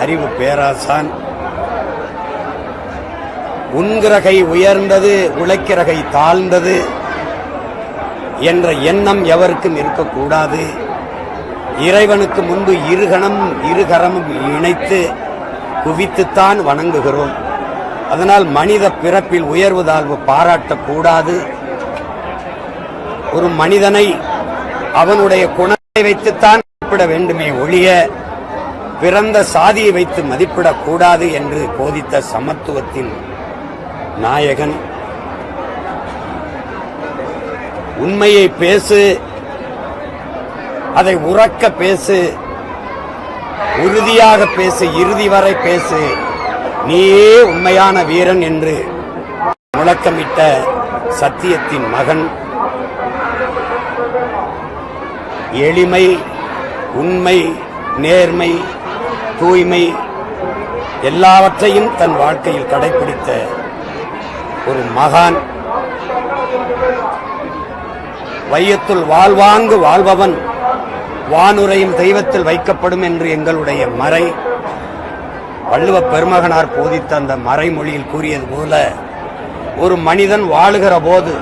அறிவு பேராசான். உண்கிறகை உயர்ந்தது உழைக்கிறகை தாழ்ந்தது என்ற எண்ணம் எவருக்கும் இருக்கக்கூடாது. இறைவனுக்கு முன்பு இருகணம் இருகரமும் இணைத்து குவித்துத்தான் வணங்குகிறோம். அதனால் மனித பிறப்பில் உயர்வு தாழ்வு பாராட்டக்கூடாது. ஒரு மனிதனை அவனுடைய குணத்தை வைத்துத்தான் மதிப்பிட வேண்டுமே ஒழிய பிறந்த சாதியை வைத்து மதிப்பிடக்கூடாது என்று போதித்த சமத்துவத்தின் நாயகன். உண்மையை பேசு அதை உறக்க பேசு உறுதியாக பேசு இறுதி வரை பேசு. நீயே உண்மையான வீரன் என்று முழக்கமிட்ட சத்தியத்தின் மகன். எளிமை உண்மை நேர்மை தூய்மை எல்லாவற்றையும் தன் வாழ்க்கையில் கடைபிடித்த ஒரு மகான். வையத்துள் வாழ்வாங்கு வாழ்பவன் வானுரையும் தெய்வத்தில் வைக்கப்படும் என்று எங்களுடைய மறை வள்ளுவ பெருமகனார் போதித்த அந்த மறைமொழியில் கூறியது போல ஒரு மனிதன் வாழுகிற போது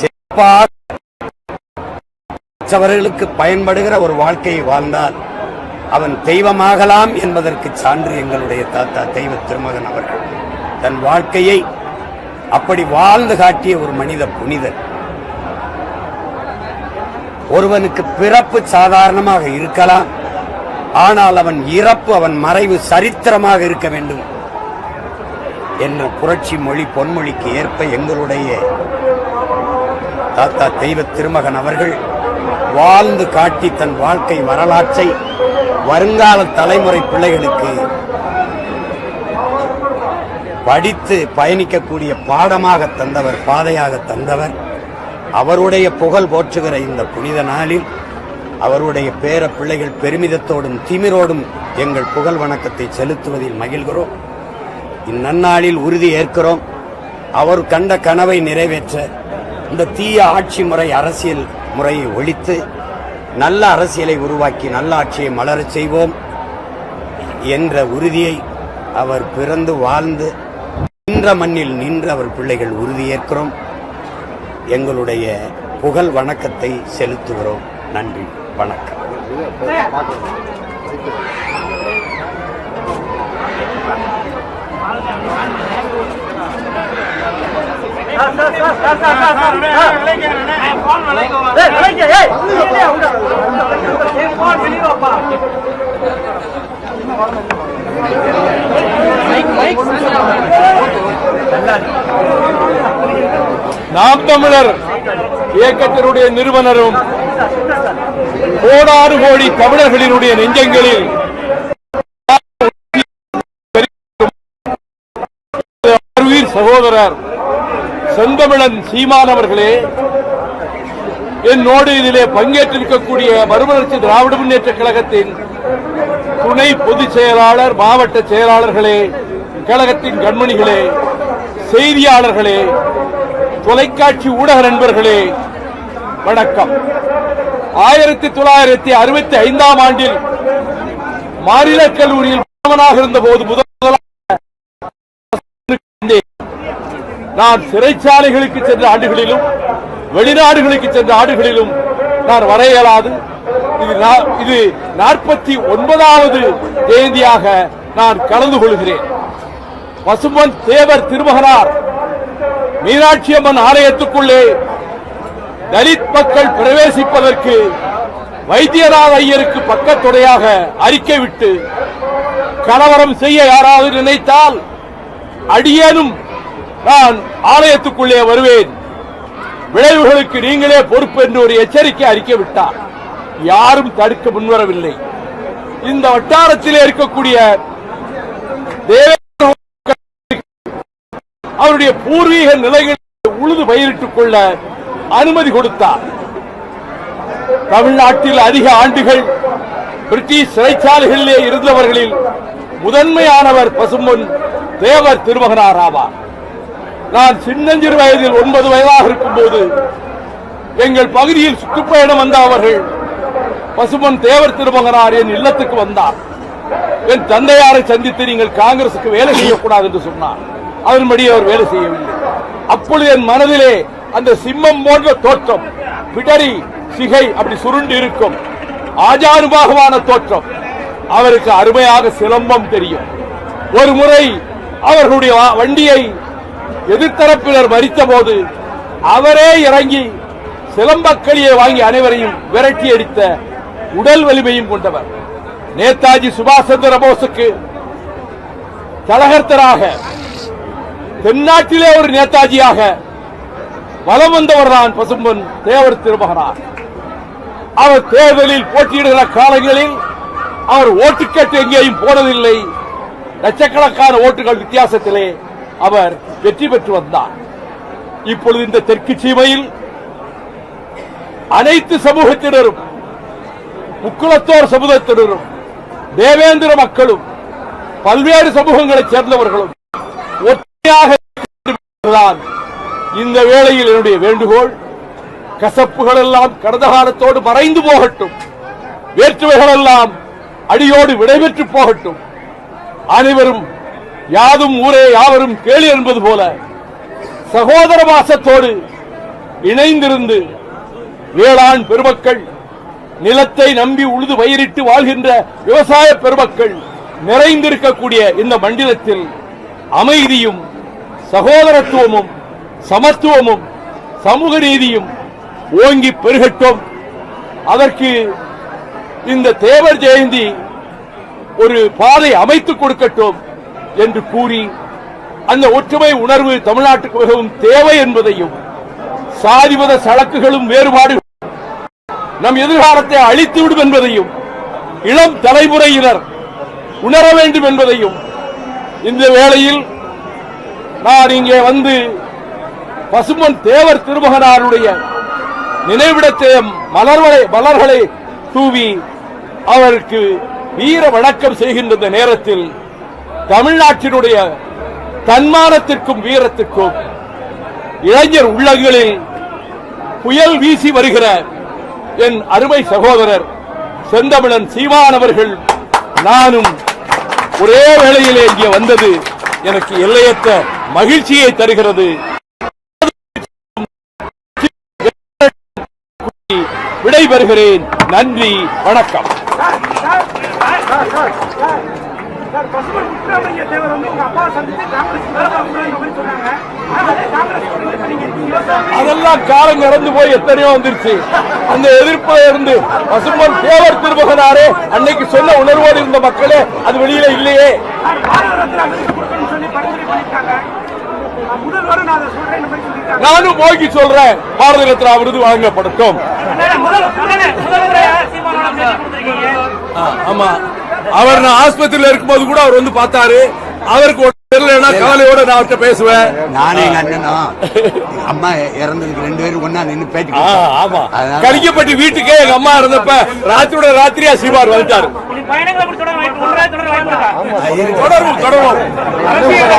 சிறப்பாக மற்றவர்களுக்கு பயன்படுகிற ஒரு வாழ்க்கையை வாழ்ந்தால் அவன் தெய்வமாகலாம் என்பதற்கு சான்று எங்களுடைய தாத்தா தெய்வ திருமகன் அவர்கள். தன் வாழ்க்கையை அப்படி வாழ்ந்து காட்டிய ஒரு மனித புனிதர் ஒருவனுக்கு பிறப்பு சாதாரணமாக இருக்கலாம். ஆனால் அவன் இறப்பு அவன் மறைவு சரித்திரமாக இருக்க வேண்டும் என்ற புரட்சி மொழி பொன்மொழிக்கு ஏற்ப எங்களுடைய தாத்தா தெய்வ திருமகன் அவர்கள் வாழ்ந்து காட்டி தன் வாழ்க்கை வரலாற்றை வருங்கால தலைமுறை பிள்ளைகளுக்கு படித்து பயணிக்கக்கூடிய பாடமாக தந்தவர் பாதையாக தந்தவர். அவருடைய புகழ் போற்றுகிற இந்த புனித நாளில் அவருடைய பேர பிள்ளைகள் பெருமிதத்தோடும் திமிரோடும் எங்கள் புகழ் வணக்கத்தை செலுத்துவதில் மகிழ்கிறோம். இந்நன்னாளில் உறுதி ஏற்கிறோம். அவர் கண்ட கனவை நிறைவேற்ற இந்த தீய ஆட்சி முறை அரசியல் முறையை ஒழித்து நல்ல அரசியலை உருவாக்கி நல்ல ஆட்சியை மலரச் செய்வோம் என்ற உறுதியை அவர் பிறந்து வாழ்ந்து நின்ற மண்ணில் நின்று அவர் பிள்ளைகள் உறுதியேற்கிறோம் எங்களுடைய புகழ் வணக்கத்தை செலுத்துகிறோம். நன்றி. வணக்கம். நாம் தமிழர் இயக்கத்தினுடைய நிறுவனரும் கோடாறு கோடி தமிழர்களினுடைய நெஞ்சங்களில் சகோதரர் செந்தமிழன் சீமானவர்களே என்னோடு இதிலே பங்கேற்றிருக்கக்கூடிய மறுமலர்ச்சி திராவிட முன்னேற்ற கழகத்தின் துணை பொதுச் செயலாளர் மாவட்ட செயலாளர்களே கழகத்தின் கண்மணிகளே செய்தியாளர்களே தொலைக்காட்சி ஊடக நண்பர்களே வணக்கம். ஆயிரத்தி தொள்ளாயிரத்தி அறுபத்தி ஐந்தாம் ஆண்டில் மாநில கல்லூரியில் மாணவனாக இருந்தபோது முதல் நான் சிறைச்சாலைகளுக்கு சென்ற ஆண்டுகளிலும் வெளிநாடுகளுக்கு சென்ற ஆண்டுகளிலும் நான் வர இயலாது இது இது நாற்பத்தி ஒன்பதாவது ஜெயந்தியாக நான் கலந்து கொள்கிறேன். பசுமன் தேவர் திருமகனார் மீனாட்சி அம்மன் ஆலயத்துக்குள்ளே தலித் மக்கள் பிரவேசிப்பதற்கு வைத்தியநாத ஐயருக்கு பக்கத்துறையாக அறிக்கை விட்டு கலவரம் செய்ய யாராவது நினைத்தால் அடியேனும் நான் ஆலயத்துக்குள்ளே வருவேன். விளைவுகளுக்கு நீங்களே பொறுப்பு என்று ஒரு எச்சரிக்கை அறிக்கை விட்டார். யாரும் தடுக்க முன்வரவில்லை. இந்த வட்டாரத்தில் இருக்கக்கூடிய அவருடைய பூர்வீக நிலைகளை உழுது பயிரிட்டுக் கொள்ள அனுமதி கொடுத்தார். தமிழ்நாட்டில் அதிக ஆண்டுகள் பிரிட்டிஷ் சிறைச்சாலைகளிலே இருந்தவர்களில் முதன்மையானவர் பசும்பொன் தேவர் திருமகனார் ஆவார். நான் சின்னஞ்சிறு வயதில் ஒன்பது வயதாக இருக்கும் போது எங்கள் பகுதியில் சுற்றுப்பயணம் வந்த அவர்கள் பசுமன் தேவர் திருமகனார் என் இல்லத்துக்கு வந்தார். என் தந்தையாரை சந்தித்து நீங்கள் காங்கிரசுக்கு வேலை செய்யக்கூடாது என்று சொன்னார். அதன்படி அவர் வேலை செய்யவில்லை. அப்பொழுது என் மனதிலே அந்த சிம்மம் போன்ற தோற்றம் பிடரி சிகை அப்படி சுருண்டு இருக்கும். ஆஜானுபாகமான தோற்றம். அவருக்கு அருமையாக சிலம்பம் தெரியும். ஒரு முறை அவர்களுடைய வண்டியை எதிர்த்தரப்பினர் மறித்த போது அவரே இறங்கி சிலம்பக்களியை வாங்கி அனைவரையும் விரட்டி அடித்த உடல் வலிமையும் கொண்டவர். நேதாஜி சுபாஷ் சந்திர போஸுக்கு தலகர்த்தராக தென்னாட்டிலே ஒரு நேதாஜியாக வலம் வந்தவர்தான் பசும்பன் தேவர் திருமகனார். அவர் தேர்தலில் போட்டியிடுகிற காலங்களில் அவர் ஓட்டுக்கட்டு எங்கேயும் போனதில்லை. லட்சக்கணக்கான ஓட்டுகள் வித்தியாசத்திலே அவர் வெற்றி பெற்று வந்தார். இப்பொழுது இந்த தெற்கு சீமையில் அனைத்து சமூகத்தினரும் முக்குளத்தோர் சமூகத்தினரும் தேவேந்திர மக்களும் பல்வேறு சமூகங்களைச் சேர்ந்தவர்களும் ஒற்றையாக இந்த வேளையில் என்னுடைய வேண்டுகோள் கசப்புகள் எல்லாம் கடந்த காலத்தோடு மறைந்து போகட்டும். வேற்றுமைகள் எல்லாம் அடியோடு விடைபெற்று போகட்டும். அனைவரும் யாதும் ஊரே யாவரும் கேளு என்பது போல சகோதர வாசத்தோடு இணைந்திருந்து வேளாண் பெருமக்கள் நிலத்தை நம்பி உழுது பயிரிட்டு வாழ்கின்ற விவசாய பெருமக்கள் நிறைந்திருக்கக்கூடிய இந்த மண்டிலத்தில் அமைதியும் சகோதரத்துவமும் சமத்துவமும் சமூக நீதியும் ஓங்கி பெருகட்டும். அதற்கு இந்த தேவர் ஜெயந்தி ஒரு பாதை அமைத்துக் கொடுக்கட்டும். என்று கூறி அந்த ஒற்றுமை உணர்வு தமிழ்நாட்டுக்கு மிகவும் தேவை என்பதையும் சாதிமத சழக்குகளும் வேறுபாடுகளும் நம் எதிர்காலத்தை அழித்துவிடும் என்பதையும் இளம் தலைமுறையினர் உணர வேண்டும் என்பதையும் இந்த வேளையில் நான் இங்கே வந்து பசுமன் தேவர் திருமகனாருடைய நினைவிடத்தை மலர்களை மலர்களை தூவி அவருக்கு வீர வணக்கம் செய்கின்ற இந்த நேரத்தில் தமிழ்நாட்டினுடைய தன்மானத்திற்கும் வீரத்திற்கும் இளைஞர் உள்ளங்களில் புயல் வீசி வருகிற என் அருமை சகோதரர் செந்தமிழன் சீமான் அவர்கள் நானும் ஒரே வேளையிலே இங்கே வந்தது எனக்கு எல்லையற்ற மகிழ்ச்சியை தருகிறது. விடைபெறுகிறேன். நன்றி வணக்கம். பசுமன் முத்துராமலிங்க தேவர் வந்து உங்க அப்பா சந்திச்சு காங்கிரஸ் மாதிரி சொன்னாங்க. அதெல்லாம் காலம் கடந்து போய் எத்தனையோ வந்துருச்சு. அந்த எதிர்ப்புல இருந்து பசும்பொன் தேவர் திருமகனாரே அன்னைக்கு சொன்ன உணர்வோடு இருந்த மக்களே அது வெளியில இல்லையே. நானும் போகி சொல்றேன். பாரத ரத்னா விருது வழங்கப்படட்டும் ஆமா. அவர் நான் ஆஸ்பத்திரியில இருக்கும்போது கூட அவர் வந்து பார்த்தாரு. அவருக்கு தெரியலன்னா கவலையோட நான் அவர்கிட்ட பேசுவேன். நானே எங்க அண்ணனும் எங்க அம்மா இறந்ததுக்கு ரெண்டு பேரும் ஒண்ணா நின்னு பேட்டி ஆ, கொடுத்தோம். ஆமா. கலிக்கப்பட்டி வீட்டுக்கே எங்க அம்மா இருந்தப்ப ராத்திரியோட ராத்திரியா சீமார் வந்துட்டாரு. தொடரும் தொடரும் அரசியல்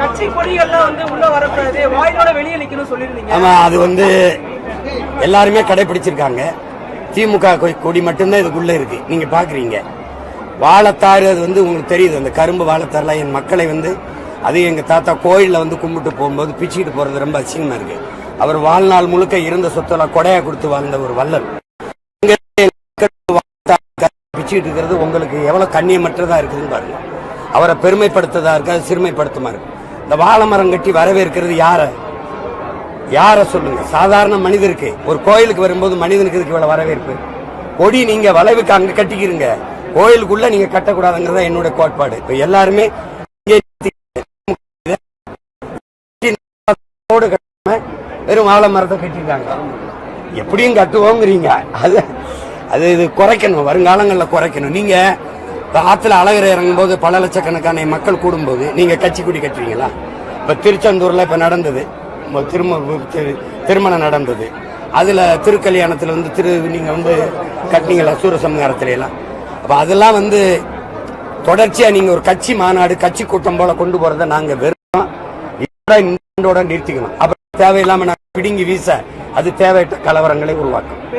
கட்சி கொடிகள்லாம் வந்து உள்ள வரக்கூடாது வாயிலோட வெளியே நிக்கணும் சொல்லிருந்தீங்க ஆமா அது வந்து எல்லாருமே கடைபிடிச்சிருக்காங்க. திமுக கொடி மட்டும்தான் இதுக்குள்ள இருக்கு. நீங்க பாக்குறீங்க. வாழைத்தாறு அது வந்து உங்களுக்கு தெரியுது. அந்த கரும்பு வாழைத்தாறுல என் மக்களை வந்து அது எங்க தாத்தா கோயிலில் வந்து கும்பிட்டு போகும்போது பிச்சுக்கிட்டு போறது ரொம்ப அசிங்கமா இருக்கு. அவர் வாழ்நாள் முழுக்க இருந்த சொத்தெல்லாம் கொடையா கொடுத்து வாழ்ந்த ஒரு வல்லல். பிச்சுக்கிட்டு இருக்கிறது உங்களுக்கு எவ்வளவு கண்ணியமற்றதா இருக்குதுன்னு பாருங்க. அவரை பெருமைப்படுத்ததா இருக்காது சிறுமைப்படுத்துமா இருக்கு. இந்த வாழை மரம் கட்டி வரவேற்கிறது யாரை? யார சொல்லுங்க சாதாரண மனிதருக்கு. ஒரு கோயிலுக்கு வரும்போது மனிதனுக்கு இதுக்கு இவ்வளவு வரவேற்பு? கொடி நீங்க வளைவுக்கு அங்க கட்டிக்கிறீங்க கோயிலுக்குள்ள நீங்க கட்டக்கூடாதுங்கிறதா என்னோட கோட்பாடு. இப்ப எல்லாருமே வெறும் வாழை மரத்தை கட்டிட்டாங்க எப்படியும் கட்டுவோங்கிறீங்க. அது அது இது குறைக்கணும். வருங்காலங்களில் குறைக்கணும். நீங்க ஆத்துல அழகர் இறங்கும் போது பல லட்சக்கணக்கான மக்கள் கூடும்போது நீங்க கட்சி கொடி கட்டுறீங்களா இப்ப திருச்செந்தூர்ல இப்ப நடந்தது. திரும திரு- திருமணம் நடந்தது. அதில் திருக்கல்யாணத்தில் வந்து திரு நீங்கள் வந்து கட்டினீங்களா சூரசம்ஹாரத்துல அப்போ அதெல்லாம் வந்து தொடர்ச்சியாக நீங்கள் ஒரு கட்சி மாநாடு கட்சி கூட்டம் போல கொண்டு போகிறத நாங்கள் வெறும் இதோட இந்த நிறுத்திக்கணும். அப்புறம் தேவையில்லாமல் நாங்கள் பிடுங்கி வீச அது தேவையற்ற கலவரங்களை உருவாக்கும்.